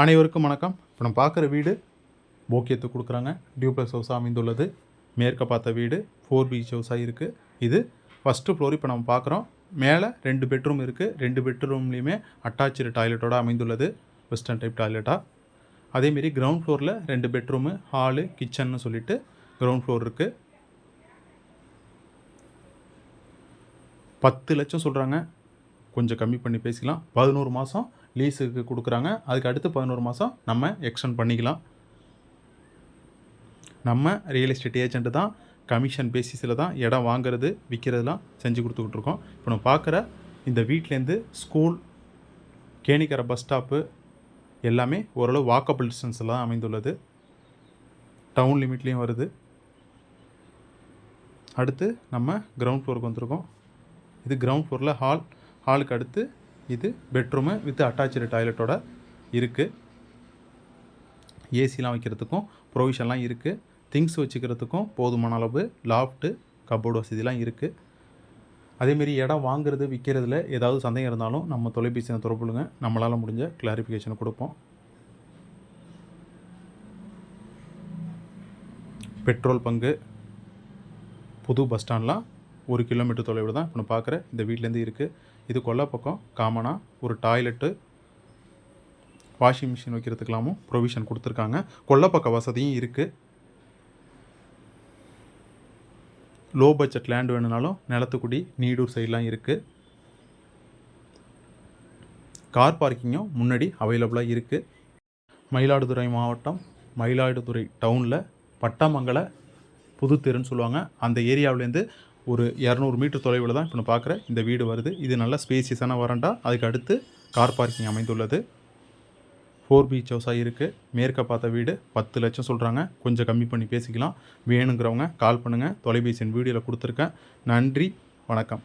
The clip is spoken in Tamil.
அனைவருக்கும் வணக்கம். இப்போ நம்ம பார்க்குற வீடு போக்கியத்தை கொடுக்குறாங்க. டியூப்ளஸ் ஹவுஸாக அமைந்துள்ளது. மேற்க பார்த்த வீடு ஃபோர் பீச் ஹவுஸாக இருக்குது இது ஃபஸ்ட்டு ஃப்ளோர் இப்போ நம்ம பார்க்குறோம். மேலே ரெண்டு பெட்ரூம் இருக்குது ரெண்டு பெட்ரூம்லேயுமே அட்டாச்சு டாய்லெட்டோடு அமைந்துள்ளது. வெஸ்டர்ன் டைப் டாய்லெட்டாக அதேமாரி கிரவுண்ட் ஃப்ளோரில் ரெண்டு பெட்ரூமு ஹாலு கிச்சன்னு சொல்லிட்டு கிரவுண்ட் ஃப்ளோர் இருக்குது பத்து லட்சம் சொல்கிறாங்க கொஞ்சம் கம்மி பண்ணி பேசிக்கலாம். பதினோரு மாதம் லீஸுக்கு கொடுக்குறாங்க. அதுக்கு அடுத்து பதினோரு மாதம் நம்ம எக்ஸ்டெண்ட் பண்ணிக்கலாம். நம்ம ரியல் எஸ்டேட் ஏஜென்ட்டு தான் கமிஷன் பேசிஸில் தான் இடம் வாங்குறது விற்கிறதுலாம் செஞ்சு கொடுத்துக்கிட்டு இருக்கோம். இப்போ நம்ம பார்க்குற இந்த வீட்லேருந்து ஸ்கூல் கேணிக்கரை பஸ் ஸ்டாப்பு எல்லாமே ஓரளவு வாக்கபிள் டிஸ்டன்ஸில் தான் அமைந்துள்ளது. டவுன் லிமிட்லேயும் வருது. அடுத்து நம்ம கிரவுண்ட் ஃப்ளோருக்கு வந்திருக்கோம். இது கிரவுண்ட் ஃப்ளோரில் ஹால் ஹாலுக்கு அடுத்து இது பெட்ரூமு வித் அட்டாச்சு டாய்லெட்டோட இருக்குது ஏசிலாம் வைக்கிறதுக்கும் ப்ரொவிஷன்லாம் இருக்குது திங்ஸ் வச்சுக்கிறதுக்கும் போதுமான அளவு லாஃப்ட்டு கபோர்டு வசதிலாம் இருக்குது அதேமாரி இடம் வாங்குறது விற்கிறதுல ஏதாவது சந்தேகம் இருந்தாலும் நம்ம தொலைபேசியை தொடர்புலுங்க நம்மளால் முடிஞ்ச கிளாரிஃபிகேஷனை கொடுப்போம். பெட்ரோல் பங்கு புது பஸ் ஸ்டாண்ட்லாம் ஒரு கிலோமீட்டர் தொலைவில் தான் இப்போ நான் பார்க்குற இந்த வீட்டிலேருந்து இருக்குது இது கொல்லை பக்கம். காமனாக ஒரு டாய்லெட்டு. வாஷிங் மிஷின் வைக்கிறதுக்கெல்லாமும் ப்ரொவிஷன் கொடுத்துருக்காங்க. கொல்லப்பக்க வசதியும் இருக்குது லோ பட்ஜெட் லேண்ட் வேணுனாலும் நிலத்துக்குடி நீடூர் சைட்லாம் இருக்குது கார் பார்க்கிங்கும் முன்னாடி அவைலபிளாக இருக்குது மயிலாடுதுறை மாவட்டம் மயிலாடுதுறை டவுனில் பட்டாமங்கல புதுத்தெருன்னு சொல்லுவாங்க. அந்த ஏரியாவிலேருந்து ஒரு இரநூறு மீட்டர் தொலைவில் தான் இப்போ நான் பார்க்குற இந்த வீடு வருது. இது நல்ல ஸ்பேசியஸான வரண்டா அதுக்கு அடுத்து கார் பார்க்கிங் அமைந்துள்ளது. ஃபோர் பீச் ஹவுஸாக இருக்குது மேற்க பார்த்த வீடு பத்து லட்சம் சொல்கிறாங்க கொஞ்சம் கம்மி பண்ணி பேசிக்கலாம். வேணுங்கிறவங்க கால் பண்ணுங்கள் தொலைபேசியின் வீடியோவில் கொடுத்துருக்கேன். நன்றி. வணக்கம்.